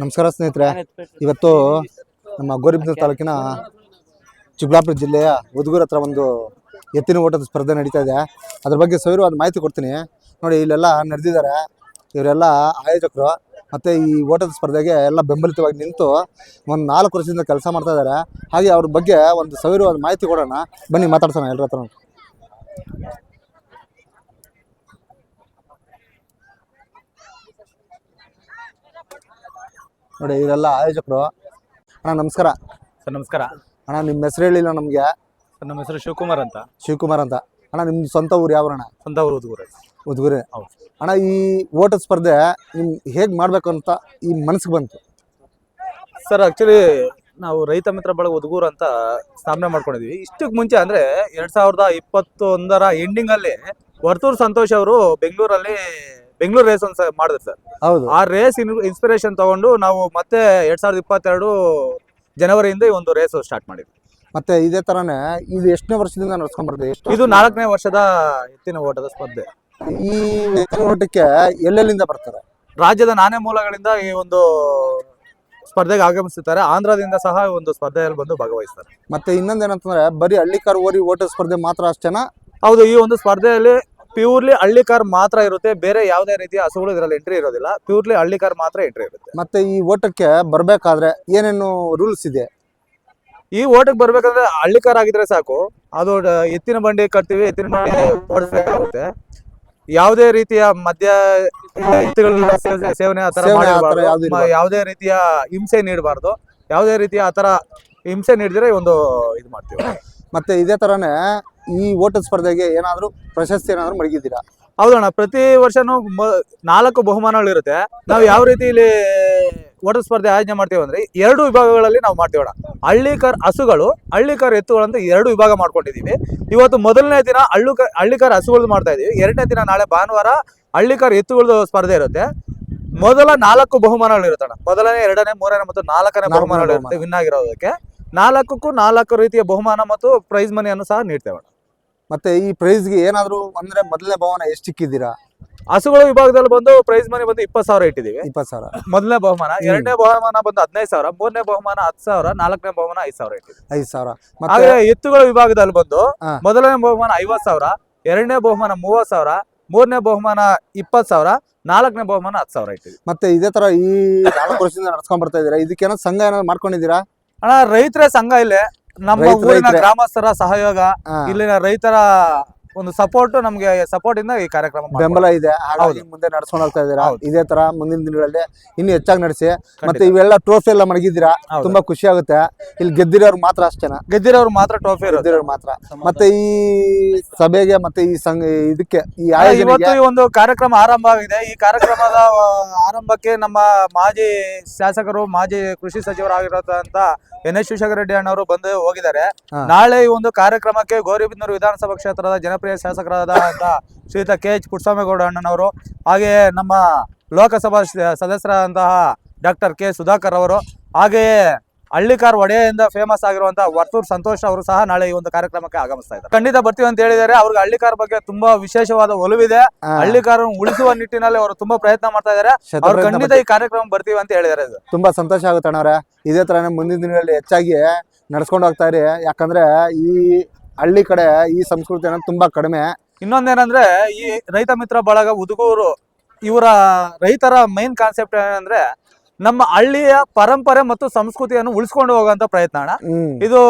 ನಮಸ್ಕಾರ ಸ್ನೇಹಿತರೆ. ಇವತ್ತು ನಮ್ಮ ಗೋರಿಬಿದೂರು ತಾಲೂಕಿನ ಚಿಕ್ಕಬಳ್ಳಾಪುರ ಜಿಲ್ಲೆಯ ಉದಗೂರ್ ಹತ್ರ ಒಂದು ಎತ್ತಿನ ಓಟದ ಸ್ಪರ್ಧೆ ನಡೀತಾ ಇದೆ. ಅದ್ರ ಬಗ್ಗೆ ಸವಿರವಾದ ಮಾಹಿತಿ ಕೊಡ್ತೀನಿ. ನೋಡಿ ಇಲ್ಲೆಲ್ಲ ನಡೆದಿದ್ದಾರೆ. ಇವರೆಲ್ಲ ಆಯೋಜಕರು ಮತ್ತು ಈ ಓಟದ ಸ್ಪರ್ಧೆಗೆ ಎಲ್ಲ ಬೆಂಬಲಿತವಾಗಿ ನಿಂತು ಒಂದು ನಾಲ್ಕು ವರ್ಷದಿಂದ ಕೆಲಸ ಮಾಡ್ತಾ ಇದ್ದಾರೆ. ಹಾಗೆ ಅವ್ರ ಬಗ್ಗೆ ಒಂದು ಸವಿರವಾದ ಮಾಹಿತಿ ಕೊಡೋಣ. ಬನ್ನಿ ಮಾತಾಡ್ಸೋಣ ಎಲ್ಲರ ಹತ್ರ. ನೋಡಿ ಇವರೆಲ್ಲ ಆಯೋಜಕರು. ಅಣ್ಣ ನಮಸ್ಕಾರ. ಸರ್ ನಮಸ್ಕಾರ. ಅಣ್ಣ ನಿಮ್ಮ ಹೆಸರು ಹೇಳಿಲ್ಲ ನಮಗೆ. ಸರ್ ನಮ್ಮ ಹೆಸರು ಶಿವಕುಮಾರ್ ಅಂತ. ಶಿವಕುಮಾರ್ ಅಂತ. ಅಣ್ಣ ನಿಮ್ಮ ಸ್ವಂತ ಊರು ಯಾವ ಅಣ್ಣ ಸ್ವಂತ ಊರು ಉದ್ಗೂರು. ಉದ್ಗುರಿ. ಹೌದು. ಅಣ್ಣ ಈ ಓಟ ಸ್ಪರ್ಧೆ ನಿಮ್ ಹೇಗೆ ಮಾಡಬೇಕು ಅಂತ ಈ ಮನಸ್ಸಿಗೆ ಬಂತು? ಸರ್ ಆಕ್ಚುಲಿ ನಾವು ರೈತ ಮಿತ್ರ ಬಳಗ ಉದ್ಗೂರು ಅಂತ ಸ್ಥಾಪನೆ ಮಾಡ್ಕೊಂಡಿದ್ವಿ. ಇಷ್ಟಕ್ಕೆ ಮುಂಚೆ ಅಂದರೆ ಎರಡು ಸಾವಿರದ ಇಪ್ಪತ್ತೊಂದರ ಎಂಡಿಂಗಲ್ಲಿ ವರ್ತೂರ್ ಸಂತೋಷ್ ಅವರು ಬೆಂಗಳೂರಲ್ಲಿ ಬೆಂಗಳೂರು ರೇಸ್ ಒಂದು ಮಾಡಿದ್ರು ಸರ್ ಹೌದು. ಆ ರೇಸ್ ಇನ್ಸ್ಪಿರೇಷನ್ ತಗೊಂಡು ನಾವು ಮತ್ತೆ ಎರಡ್ ಸಾವಿರದ ಇಪ್ಪತ್ತೆರಡು ಜನವರಿಯಿಂದ ಈ ಒಂದು ರೇಸ್ ಸ್ಟಾರ್ಟ್ ಮಾಡಿದ್ವಿ. ಮತ್ತೆ ಇದೇ ತರನೇ ಇದು ಎಷ್ಟನೇ ವರ್ಷದಿಂದ ನಡ್ಸ್ಕೊಂಡ್ ಬರ್ತದೆ? ಎಷ್ಟು ಇದು ನಾಲ್ಕನೇ ವರ್ಷದ ಎತ್ತಿನ ಓಟದ ಸ್ಪರ್ಧೆ. ಈ ಎತ್ತಿನ ಓಟಕ್ಕೆ ಎಲ್ಲೆಲ್ಲಿಂದ ಬರ್ತಾರೆ? ರಾಜ್ಯದ ನಾನೇ ಮೂಲಗಳಿಂದ ಈ ಒಂದು ಸ್ಪರ್ಧೆಗೆ ಆಗಮಿಸುತ್ತಾರೆ ಆಂಧ್ರದಿಂದ ಸಹ ಒಂದು ಸ್ಪರ್ಧೆಯಲ್ಲಿ ಬಂದು ಭಾಗವಹಿಸ್ತಾರೆ. ಮತ್ತೆ ಇನ್ನೊಂದೇನಂತಂದ್ರೆ ಬರೀ ಹಳ್ಳಿಕಾರ್ ಓರಿ ಓಟದ ಸ್ಪರ್ಧೆ ಮಾತ್ರ ಅಷ್ಟೇನಾ? ಹೌದು ಈ ಒಂದು ಸ್ಪರ್ಧೆಯಲ್ಲಿ ಪ್ಯೂರ್ಲಿ ಹಳ್ಳಿ ಕಾರ್ ಮಾತ್ರ ಇರುತ್ತೆ ಬೇರೆ ಯಾವುದೇ ರೀತಿಯ ಹಸುಗಳು ಇದರಲ್ಲಿ ಎಂಟ್ರಿ ಇರೋದಿಲ್ಲ. ಪ್ಯೂರ್ಲಿ ಹಳ್ಳಿ ಕಾರ್ ಮಾತ್ರ ಎಂಟ್ರಿ ಇರುತ್ತೆ. ಮತ್ತೆ ಈ ಓಟಕ್ಕೆ ಬರಬೇಕಾದ್ರೆ ಏನೇನು ರೂಲ್ಸ್ ಇದೆ? ಈ ಓಟಕ್ಕೆ ಬರ್ಬೇಕಂದ್ರೆ ಹಳ್ಳಿ ಕಾರ್ ಆಗಿದ್ರೆ ಸಾಕು ಅದು ಎತ್ತಿನ ಬಂಡಿ ಕಟ್ತೀವಿ ಎತ್ತಿನ ಬಂಡಿ ಓಡಿಸ್ಬೇಕಾಗುತ್ತೆ. ಯಾವುದೇ ರೀತಿಯ ಮದ್ಯ ಸೇವನೆ ಆತರ ಸೇವನೆ ಆ ಥರ ಯಾವ್ದು ಮಾಡಬಾರ್ದು ಯಾವುದೇ ರೀತಿಯ ಹಿಂಸೆ ನೀಡಬಾರ್ದು. ಯಾವುದೇ ರೀತಿಯ ಆತರ ಹಿಂಸೆ ನೀಡಿದ್ರೆ ಒಂದು ಇದು ಮಾಡ್ತೀವಿ. ಮತ್ತೆ ಇದೇ ತರನೇ ಈ ಓಟದ ಸ್ಪರ್ಧೆಗೆ ಏನಾದ್ರು ಪ್ರಶಸ್ತಿ ಏನಾದ್ರು ಮಡಗಿದ್ದೀರಾ? ಹೌದಣ್ಣ ಪ್ರತಿ ವರ್ಷನೂ ನಾಲ್ಕು ಬಹುಮಾನಗಳು ಇರುತ್ತೆ. ನಾವು ಯಾವ ರೀತಿ ಇಲ್ಲಿ ಓಟ ಸ್ಪರ್ಧೆ ಆಯೋಜನೆ ಮಾಡ್ತೀವಿ ಅಂದ್ರೆ ಎರಡು ವಿಭಾಗಗಳಲ್ಲಿ ನಾವು ಮಾಡ್ತೀವಣ್ಣ ಹಳ್ಳಿಕರ್ ಹಸುಗಳು ಹಳ್ಳಿಕರ್ ಎತ್ತುಗಳು ಅಂತ ಎರಡು ವಿಭಾಗ ಮಾಡ್ಕೊಂಡಿದೀವಿ ಇವತ್ತು ಮೊದಲನೇ ದಿನ ಹಳ್ಳು ಹಳ್ಳಿಕರ್ ಹಸುಗಳದ್ದು ಮಾಡ್ತಾ ಇದೀವಿ ಎರಡನೇ ದಿನ ನಾಳೆ ಭಾನುವಾರ ಹಳ್ಳಿಕರ್ ಎತ್ತುಗಳ ಸ್ಪರ್ಧೆ ಇರುತ್ತೆ. ಮೊದಲ ನಾಲ್ಕು ಬಹುಮಾನಗಳು ಇರುತ್ತಣ ಮೊದಲನೇ ಎರಡನೇ ಮೂರನೇ ಮತ್ತು ನಾಲ್ಕನೇ ನಾಲ್ಕನೇ ಬಹುಮಾನಗಳು ಇರುತ್ತೆ ವಿನ್ ಆಗಿರೋದಕ್ಕೆ. ನಾಲ್ಕಕ್ಕೂ ನಾಲ್ಕು ರೀತಿಯ ಬಹುಮಾನ ಮತ್ತು ಪ್ರೈಸ್ ಮನಿಯನ್ನು ಸಹ ನೀಡ್ತೇವೆ ಮತ್ತೆ ಈ ಪ್ರೈಸ್ಗೆ ಏನಾದ್ರು ಅಂದ್ರೆ ಮೊದಲನೇ ಭವನ ಎಷ್ಟು ಇಕ್ಕಿದ್ದೀರಾ ಹಸುಗಳ ವಿಭಾಗದಲ್ಲಿ ಬಂದು ಪ್ರೈಸ್ ಮನಿ ಬಂದು ಇಪ್ಪತ್ತು ಸಾವಿರ ಇಟ್ಟಿದ್ದೀವಿ. ಇಪ್ಪತ್ತು ಸಾವಿರ. ಮೊದಲನೇ ಬಹುಮಾನ ಎರಡನೇ ಬಹುಮಾನ ಬಂದು ಹದಿನೈದು ಸಾವಿರ ಮೂರನೇ ಬಹುಮಾನ ಹತ್ತು ಸಾವಿರ ನಾಲ್ಕನೇ ಬಹುಮಾನ ಐದು ಸಾವಿರ ಇಟ್ಟಿದ್ದೀವಿ. ಐದು ಸಾವಿರ. ಮತ್ತೆ ಹಾಗೆ ಎತ್ತುಗಳ ವಿಭಾಗದಲ್ಲಿ ಬಂದು ಮೊದಲನೇ ಬಹುಮಾನ ಐವತ್ತು ಸಾವಿರ ಎರಡನೇ ಬಹುಮಾನ ಮೂವತ್ತು ಸಾವಿರ ಮೂರನೇ ಬಹುಮಾನ ಇಪ್ಪತ್ತು ಸಾವಿರ ನಾಲ್ಕನೇ ಬಹುಮಾನ ಹತ್ತು ಸಾವಿರ ಇಟ್ಟಿದ್ದೀವಿ. ಮತ್ತೆ ಇದೇ ತರ ಈ ನಾಲ್ಕು ವರ್ಷದಿಂದ ನಡ್ಸ್ಕೊಂಡ್ ಬರ್ತಾ ಇದೀರಾ ಇದಕ್ಕೇನೋ ಸಂಘ ಏನಾದ್ರು ಮಾಡ್ಕೊಂಡಿದ್ದೀರಾ? ಅಣ್ಣ ರೈತರ ಸಂಘ ಇಲ್ಲೇ. ನಮ್ಮ ಊರಿನ ಗ್ರಾಮಸ್ಥರ ಸಹಯೋಗ ಇಲ್ಲಿನ ರೈತರ ಒಂದು ಸಪೋರ್ಟ್ ನಮ್ಗೆ ಸಪೋರ್ಟ್ ಇಂದ ಈ ಕಾರ್ಯಕ್ರಮ ಬೆಂಬಲ ಇದೆ. ಹಾಗಾಗಿ ಮುಂದೆ ನಡ್ಸ್ಕೊಂಡು ಹೋಗ್ತಾ ಇದೀರಾ ಹೌದು. ಇದೇ ತರ ಮುಂದಿನ ದಿನಗಳಲ್ಲಿ ಇನ್ನು ಹೆಚ್ಚಾಗಿ ನಡೆಸಿ. ಮತ್ತೆ. ಇವೆಲ್ಲ ಟ್ರೋಫಿ ಎಲ್ಲ ಮಡಗಿದ್ದೀರಾ? ತುಂಬಾ ಖುಷಿ ಆಗುತ್ತೆ. ಇಲ್ಲಿ ಗೆದ್ದಿರೋರು ಮಾತ್ರ ಅಷ್ಟೇನ? ಗೆದ್ದಿರೋರು ಮಾತ್ರ ಟ್ರೋಫಿ ಗೆದ್ದಿರೋರು ಮಾತ್ರ. ಮತ್ತೆ ಈ ಸಭೆಗೆ ಮತ್ತೆ ಈ ಸಂಘ ಇದಕ್ಕೆ ಈ ಇವತ್ತು ಈ ಒಂದು ಕಾರ್ಯಕ್ರಮ ಆರಂಭ ಆಗಿದೆ. ಈ ಕಾರ್ಯಕ್ರಮದ ಆರಂಭಕ್ಕೆ ನಮ್ಮ ಮಾಜಿ ಶಾಸಕರು ಮಾಜಿ ಕೃಷಿ ಸಚಿವರಾಗಿರೋದಂತ ಎನ್ ಎಸ್ ಶಿವಶಂಕರ ರೆಡ್ಡಿ ಅಣ್ಣವರು ಬಂದು ಹೋಗಿದ್ದಾರೆ. ನಾಳೆ ಈ ಒಂದು ಕಾರ್ಯಕ್ರಮಕ್ಕೆ ಗೌರಿಬಿದನೂರು ವಿಧಾನಸಭಾ ಕ್ಷೇತ್ರದ ಜನಪ್ರಿಯ ಶಾಸಕರಾದ ಶ್ರೀಯುತ ಕೆ. ಎಚ್. ಪುಟ್ಟಸ್ವಾಮೇಗೌಡ ಅಣ್ಣನವರು ಹಾಗೆಯೇ ನಮ್ಮ ಲೋಕಸಭಾ ಸದಸ್ಯರಾದಂತಹ ಡಾಕ್ಟರ್ ಕೆ. ಸುಧಾಕರ್ ಅವರು ಹಾಗೆಯೇ ಹಳ್ಳಿಕಾರ್ ಒಡೆಯಿಂದ ಫೇಮಸ್ ಆಗಿರುವಂತಹ ವರ್ತೂರ್ ಸಂತೋಷ್ ಅವರು ಸಹ ನಾಳೆ ಈ ಒಂದು ಕಾರ್ಯಕ್ರಮಕ್ಕೆ ಆಗಮಿಸ್ತಾ ಇದ್ದಾರೆ. ಖಂಡಿತ ಬರ್ತೀವಿ ಅಂತ ಹೇಳಿದ್ದಾರೆ. ಅವ್ರಿಗೆ ಹಳ್ಳಿಕಾರ್ ಬಗ್ಗೆ ತುಂಬಾ ವಿಶೇಷವಾದ ಒಲವಿದೆ. ಹಳ್ಳಿಕಾರ್ ಹಳ್ಳಿಕಾರನ್ನು ಉಳಿಸುವ ನಿಟ್ಟಿನಲ್ಲಿ ಅವರು ತುಂಬಾ ಪ್ರಯತ್ನ ಮಾಡ್ತಾ ಇದ್ದಾರೆ. ಅವ್ರು ಖಂಡಿತ ಈ ಕಾರ್ಯಕ್ರಮ ಬರ್ತೀವಿ ಅಂತ ಹೇಳಿದ್ದಾರೆ. ತುಂಬಾ ಸಂತೋಷ ಆಗುತ್ತೆ ಅಣ್ಣವ್ರೆ. ಇದೇ ತರನೇ ಮುಂದಿನ ದಿನಗಳಲ್ಲಿ ಹೆಚ್ಚಾಗಿ ನಡ್ಸ್ಕೊಂಡು ಹೋಗ್ತಾ ಇರಿ. ಯಾಕಂದ್ರೆ ಈ ಹಳ್ಳಿ ಕಡೆ ಈ ಸಂಸ್ಕೃತಿ ಅನ್ನೋದು ತುಂಬಾ ಕಡಿಮೆ. ಇನ್ನೊಂದೇನಂದ್ರೆ ಈ ರೈತ ಮಿತ್ರ ಬಳಗ ಉದುಗೂರು ಇವರ ರೈತರ ಮೈನ್ ಕಾನ್ಸೆಪ್ಟ್ ಏನಂದ್ರೆ ನಮ್ಮ ಹಳ್ಳಿಯ ಪರಂಪರೆ ಮತ್ತು ಸಂಸ್ಕೃತಿಯನ್ನು ಉಳಿಸ್ಕೊಂಡು ಹೋಗುವಂತ ಪ್ರಯತ್ನ ಅಣ್ಣ. ಇದು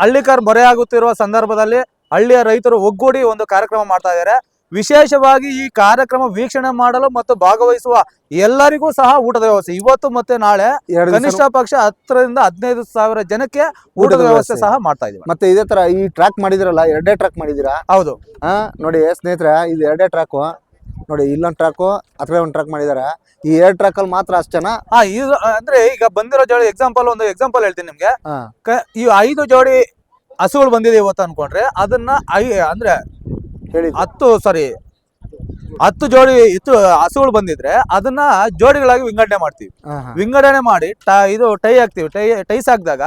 ಹಳ್ಳಿಕರ್ ಬರೆಯಾಗುತ್ತಿರುವ ಸಂದರ್ಭದಲ್ಲಿ ಹಳ್ಳಿಯ ರೈತರು ಒಗ್ಗೂಡಿ ಒಂದು ಕಾರ್ಯಕ್ರಮ ಮಾಡ್ತಾ ಇದ್ದಾರೆ ವಿಶೇಷವಾಗಿ ಈ ಕಾರ್ಯಕ್ರಮ ವೀಕ್ಷಣೆ ಮಾಡಲು ಮತ್ತು ಭಾಗವಹಿಸುವ ಎಲ್ಲರಿಗೂ ಸಹ ಊಟದ ವ್ಯವಸ್ಥೆ. ಇವತ್ತು ಮತ್ತೆ ನಾಳೆ ಕನಿಷ್ಠ ಪಕ್ಷ ಹತ್ತರಿಂದ ಹದಿನೈದು ಸಾವಿರ ಜನಕ್ಕೆ ಊಟದ ವ್ಯವಸ್ಥೆ ಸಹ ಮಾಡ್ತಾ ಇದೀವಿ ಮತ್ತೆ ಇದೇ ತರ ಈ ಟ್ರ್ಯಾಕ್ ಮಾಡಿದಿರಲ್ಲ ಎರಡೇ ಟ್ರ್ಯಾಕ್ ಮಾಡಿದೀರಾ ಹೌದು. ಆ ನೋಡಿ ಸ್ನೇಹಿತರೆ ಇದು ಎರಡೇ ಟ್ರ್ಯಾಕ್ ನೋಡಿ ಇಲ್ಲೊಂದು ಟ್ರ್ಯಾಕು ಅಥವಾ ಒಂದು ಟ್ರ್ಯಾಕ್ ಮಾಡಿದ್ದಾರೆ. ಈ ಎರಡು ಟ್ರ್ಯಾಕಲ್ಲಿ ಮಾತ್ರ ಅಷ್ಟೇನಾ ಹಾ ಇದು ಅಂದ್ರೆ ಈಗ ಬಂದಿರೋ ಜೋಡಿ ಎಕ್ಸಾಂಪಲ್ ಒಂದು ಎಕ್ಸಾಂಪಲ್ ಹೇಳ್ತೀನಿ ನಿಮ್ಗೆ. ಹಾ. ಈ ಐದು ಜೋಡಿ ಹಸುಗಳು ಬಂದಿದೆ ಇವತ್ತು ಅನ್ಕೊಂಡ್ರೆ ಅದನ್ನ ಐ ಅಂದ್ರೆ ಹೇಳಿ ಹತ್ತು ಸಾರಿ ಹತ್ತು ಜೋಡಿ ಇತ್ತು ಹಸುಗಳು ಬಂದಿದ್ರೆ ಅದನ್ನ ಜೋಡಿಗಳಾಗಿ ವಿಂಗಡಣೆ ಮಾಡ್ತೀವಿ. ವಿಂಗಡಣೆ ಮಾಡಿ ಇದು ಟೈ ಹಾಕ್ತಿವಿ ಟೈ ಟೈಸ್ ಹಾಕಿದಾಗ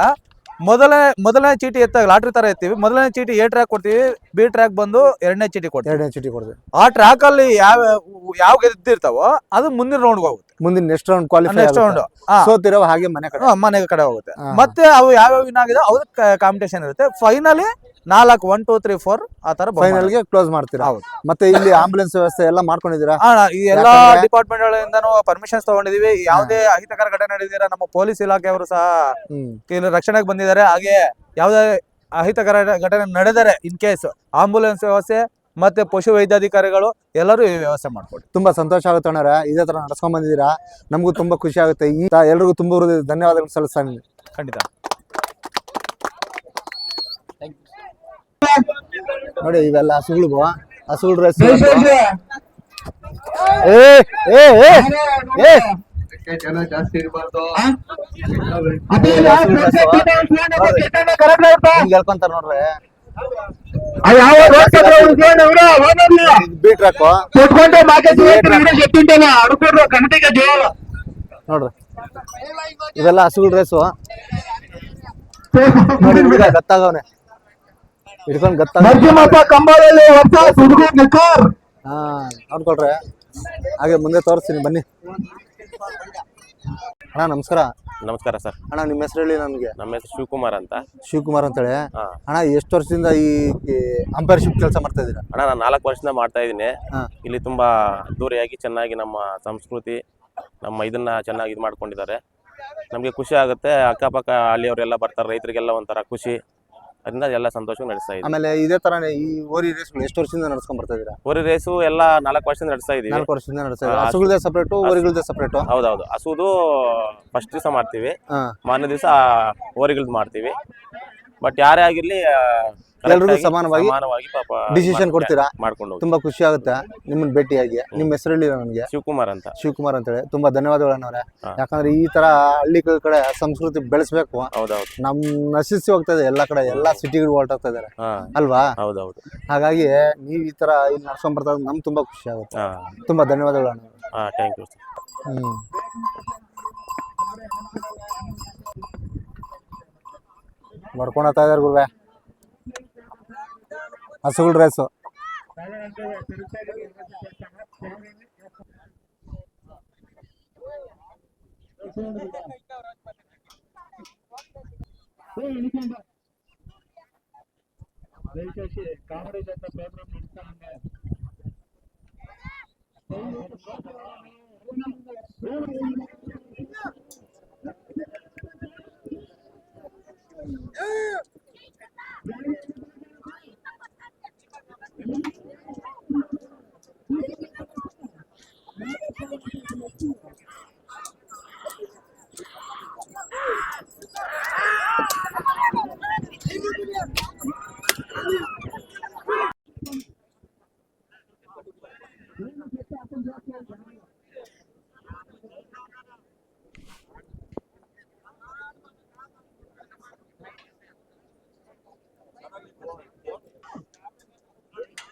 ಮೊದಲನೇ ಮೊದಲನೇ ಚೀಟಿ ಎತ್ತಾಗ ಲಾಟ್ರಿ ತರ ಎತ್ತೀವಿ ಮೊದಲನೇ ಚೀಟಿ ಎ ಟ್ರ್ಯಾಕ್ ಕೊಡ್ತೀವಿ ಬಿ ಟ್ರ್ಯಾಕ್ ಬಂದು ಎರಡನೇ ಚೀಟಿ ಕೊಡ್ತೀವಿ. ಎರಡನೇ ಚೀಟಿ ಕೊಡ್ತೀವಿ. ಆ ಟ್ರ್ಯಾಕ್ ಅಲ್ಲಿ ಯಾವ ಯಾವ ಗೆದ್ದಿರ್ತಾವೋ ಅದು ಮುಂದಿನ ರೌಂಡ್ ಹೋಗುತ್ತೆ. ಮುಂದಿನ next round qualify next round ಸೋತಿರೋ ಹಾಗೆ ಮನೆ ಕಡೆ. ಮನೆ ಕಡೆ ಹೋಗುತ್ತೆ. ಮತ್ತೆ ಅವು ಯಾವ್ಯಾವ ವಿನ್ ಆಗಿದೆ ಅವ್ರ ಕಾಂಪಿಟೇಷನ್ ಇರುತ್ತೆ. ಫೈನಲಿ ನಾಲ್ಕು ಒನ್ ಟೂ ತ್ರೀ ಫೋರ್ ಆ ತರ ಬಹುಮಾನ. ಫೈನಲ್ಗೆ ಕ್ಲೋಸ್ ಮಾಡ್ತೀರಾ? ಹೌದು. ಮತ್ತೆ ಇಲ್ಲಿ ಆಂಬುಲೆನ್ಸ್ ವ್ಯವಸ್ಥೆ ಎಲ್ಲ ಮಾಡ್ಕೊಂಡಿದ್ದೀರಾ? ಆ, ಈ ಎಲ್ಲಾ ಯಾಕಂದ್ರೆ- ಡಿಪಾರ್ಟ್ಮೆಂಟ್ ಗಳಿಂದನೂ ಪರ್ಮಿಷನ್ಸ್ ತಗೊಂಡಿದೀವಿ. ಯಾವುದೇ ಅಹಿತಕರ ಘಟನೆ ನಡೆದಿರ ನಮ್ಮ ಪೊಲೀಸ್ ಇಲಾಖೆಯವರು ಸಹ ಹ್ಮ್. ಇಲ್ಲಿ ರಕ್ಷಣೆಗೆ ಬಂದಿದ್ದಾರೆ. ಹಾಗೆ ಯಾವುದೇ ಅಹಿತಕರ ಘಟನೆ ನಡೆದರೆ ಇನ್ ಕೇಸ್ ಆಂಬುಲೆನ್ಸ್ ವ್ಯವಸ್ಥೆ ಮತ್ತೆ ಪಶು ವೈದ್ಯಾಧಿಕಾರಿಗಳು ಎಲ್ಲರೂ ಈ ವ್ಯವಸ್ಥೆ ಮಾಡ್ಕೊಡಿ. ತುಂಬಾ ಸಂತೋಷ ಆಗುತ್ತೆ ಅಣ್ಣರ ಇದೇ ತರ ನಡ್ಸ್ಕೊಂಡ್ ಬಂದಿದ್ದೀರಾ. ನಮಗೂ ತುಂಬಾ ಖುಷಿ ಆಗುತ್ತೆ. ಈ ಎಲ್ರಿಗೂ ತುಂಬಾ ಹೃದಯದ ಧನ್ಯವಾದಗಳು ಸಲ್ಲಿಸ್ತಾನೆ ಖಂಡಿತ. ನೋಡಿ ಇವೆಲ್ಲ ಹಸುಗಳು ಹಸುಗಳು ರೇಸ್ ಏ ಏ ಏ ಹೇಳ್ಕೊಂತಾರ ನೋಡ್ರಿ. ಇವೆಲ್ಲ ಹಸುಗಳ ರೇಸು ನೋಡಿ ಗತ್ತಾಗವನೆ. ಹಿಡ್ಕೊಂಡ್ ಗತ್ತಾಗ ಕಂಬದಲ್ಲಿ ಹಾ ನೋಡ್ಕೊಳ್ರಿ ಹಾಗೆ ಮುಂದೆ ತೋರಿಸ್ತೀನಿ ಬನ್ನಿ. ಅಣ್ಣ ನಮಸ್ಕಾರ. ನಮಸ್ಕಾರ ಸರ್. ಅಣ್ಣ ನಿಮ್ಮ ಹೆಸರು ಹೇಳಿ ನನಗೆ ನಮ್ಮ ಹೆಸರು ಶಿವಕುಮಾರ್ ಅಂತ. ಶಿವಕುಮಾರ್ ಅಂತೇಳಿ. ಹಾ. ಅಣ್ಣ ಎಷ್ಟು ವರ್ಷದಿಂದ ಈ ಅಂಪೈರ್ಶಿಪ್ ಕೆಲಸ ಮಾಡ್ತಾ ಇದ್ದೀರಾ? ಅಣ್ಣ ನಾನು ನಾಲ್ಕು ವರ್ಷದಿಂದ ಮಾಡ್ತಾ ಇದ್ದೀನಿ. ಹಾ. ಇಲ್ಲಿ ತುಂಬಾ ಅದ್ದೂರಿಯಾಗಿ ಚೆನ್ನಾಗಿ ನಮ್ಮ ಸಂಸ್ಕೃತಿ ನಮ್ಮ ಇದನ್ನ ಚೆನ್ನಾಗಿ ಇದು ಮಾಡ್ಕೊಂಡಿದ್ದಾರೆ. ನಮಗೆ ಖುಷಿ ಆಗುತ್ತೆ. ಅಕ್ಕಪಕ್ಕ ಹಳ್ಳಿಯವರೆಲ್ಲ ಬರ್ತಾರೆ ರೈತರಿಗೆಲ್ಲ ಒಂಥರ ಖುಷಿ. ಅದರಿಂದ ಎಲ್ಲ ಸಂತೋಷ ನಡೆಸ್ತಾ ಇದ್ದೀವಿ. ಆಮೇಲೆ ಇದೇ ತರನೇ ಈ ಓರಿ ರೇಸ್ ಎಷ್ಟು ವರ್ಷದಿಂದ ನಡ್ಸ್ಕೊಂಡ್ ಬರ್ತಾ ಇದೀರಾ ಓರಿ ರೇಸು ಎಲ್ಲ ನಾಲ್ಕು ವರ್ಷದಿಂದ ನಡೆಸ್ತಾ ಇದೀವಿ ನಾಲ್ಕು ವರ್ಷದಿಂದ ನಡೆಸ್ತಾ ಇದ್ದೀರಾ? ಸಪ್ರೇಟ್ ಹಸುಗಳದೇ ಸಪ್ರೇಟು ಓರಿಗಳದೇ ಸಪ್ರೇಟು ಹೌದೌದು. ಹಸುದು ಫಸ್ಟ್ ದಿವಸ ಮಾಡ್ತೀವಿ. ಹಾ. ಮಾರನೇ ದಿವಸ ಓರಿಗಳದ್ದು ಮಾಡ್ತೀವಿ. ಬಟ್ ಯಾರೇ ಆಗಿರ್ಲಿ ಎಲ್ರಿಗೂ ಸಮಾನವಾಗಿ ಸಮಾನವಾಗಿ ಪಾಪ ಡಿಸಿಷನ್ ಕೊಡ್ತೀರಾ? ಮಾಡ್ಕೊಂಡು ಹೋಗಿ. ತುಂಬಾ ಖುಷಿ ಆಗುತ್ತೆ ನಿಮ್ಮನ್ನ ಭೇಟಿಯಾಗಿ. ನಿಮ್ಮ ಹೆಸರು ಹೇಳಿ ನನಗೆ ಶಿವಕುಮಾರ್ ಅಂತ. ಶಿವಕುಮಾರ್ ಅಂತೇಳಿ ತುಂಬಾ ಧನ್ಯವಾದಗಳು ಅಣ್ಣವ್ರೆ. ಯಾಕಂದ್ರೆ ಈ ತರ ಹಳ್ಳಿ ಕಡೆ ಸಂಸ್ಕೃತಿ ಬೆಳೆಸ್ಬೇಕು. ಹೌದೌದು. ನಮ್ ನಶಿಸಿ ಹೋಗ್ತಾ ಇದೆ ಎಲ್ಲಾ ಕಡೆ. ಎಲ್ಲಾ ಸಿಟಿಗಳು ಹೊರಟೋಗ್ತಾ ಇದಾರೆ ಹಾ. ಅಲ್ವಾ? ಹೌದೌದು. ಹಾಗಾಗಿ ನೀವ್ ಈ ತರ ಇಲ್ಲಿ ನಡ್ಸ್ಕೊಂಡ್ ಬರ್ತಾ ಇರೋದು ನಮ್ಗೆ ತುಂಬಾ ಖುಷಿ ಆಗುತ್ತೆ. ಹಾ. ತುಂಬಾ ಧನ್ಯವಾದಗಳು ಅಣ್ಣ ಹಾ ಥ್ಯಾಂಕ್ ಯು ಹ್ಮ್. ಇದಾರೆ ಗುರುವೆ. అసగుల రేస్ దయచేసి కామెడీ చేత పేపర్ నడుస్తానండి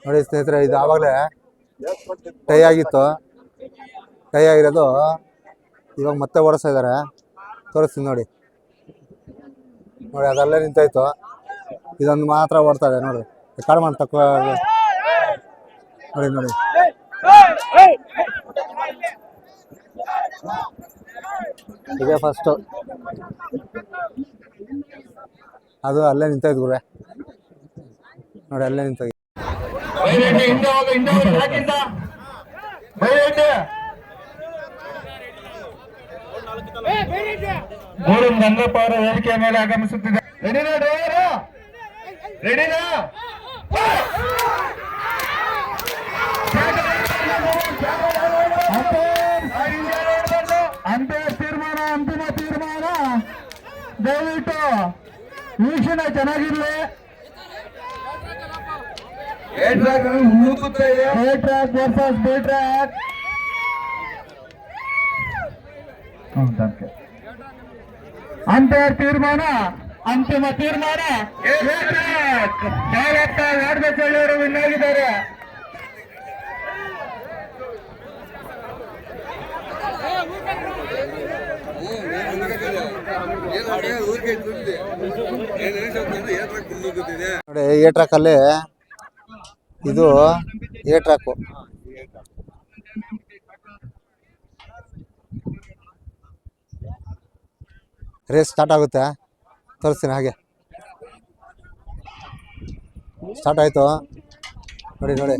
ನೋಡಿ ಸ್ನೇಹಿತರೆ ಇದು ಆವಾಗಲೇ ಟೈ ಆಗಿತ್ತು. ಟೈ ಆಗಿರೋದು ಇವಾಗ ಮತ್ತೆ ಓಡಿಸ್ತಾ ಇದ್ದಾರೆ ತೋರಿಸ್ತೀನಿ ನೋಡಿ ನೋಡಿ ಅದಲ್ಲೇ ನಿಂತಾಯ್ತು ಇದೊಂದು ಮಾತ್ರ ಓಡ್ತಾ ಇದೆ ನೋಡಿ ಕಾಡು ಮಾಡಿ ನೋಡಿ ನೋಡಿ ಇದೇ ಫಸ್ಟು ಅದು ಅಲ್ಲೇ ನಿಂತಾಯ್ತು ಗುರೇ ನೋಡಿ ಅಲ್ಲೇ ನಿಂತಾಯ್ತು ಗೋಡು ಗಂಗಪ್ಪ ಅವರ ವೇದಿಕೆಯ ಮೇಲೆ ಆಗಮಿಸುತ್ತಿದೆ. ರೆಡಿನಾ ಡ್ರೈವರ್ ರೆಡಿನಾ ಅಂತೆ ತೀರ್ಮಾನ ಅಂತಿಮ ತೀರ್ಮಾನ. ದಯವಿಟ್ಟು ವೀಕ್ಷಣೆ ಚೆನ್ನಾಗಿರ್ಲಿ. A track versus B track umpire ತೀರ್ಮಾನ ಅಂತಿಮ ತೀರ್ಮಾನ. ಡೈರೆಕ್ಟ್ ವಾರ್ಡಸಳ್ಳಿಯವರು ವಿನ್ನಾಗಿದ್ದಾರೆ ನೋಡಿ ಏಟ್ರಾಕಲ್ಲಿ ಇದು ಎ ರೇಸ್ ಸ್ಟಾರ್ಟ್ ಆಗುತ್ತೆ. ತೋರಿಸ್ತೀನಿ ಹಾಗೆ. ಸ್ಟಾರ್ಟ್ ಆಯಿತು. ನೋಡಿ ನೋಡಿ.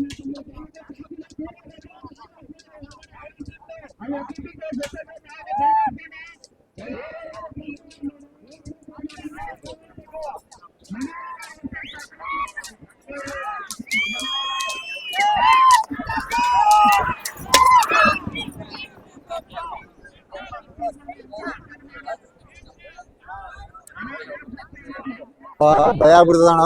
தயார்படுத்துதானா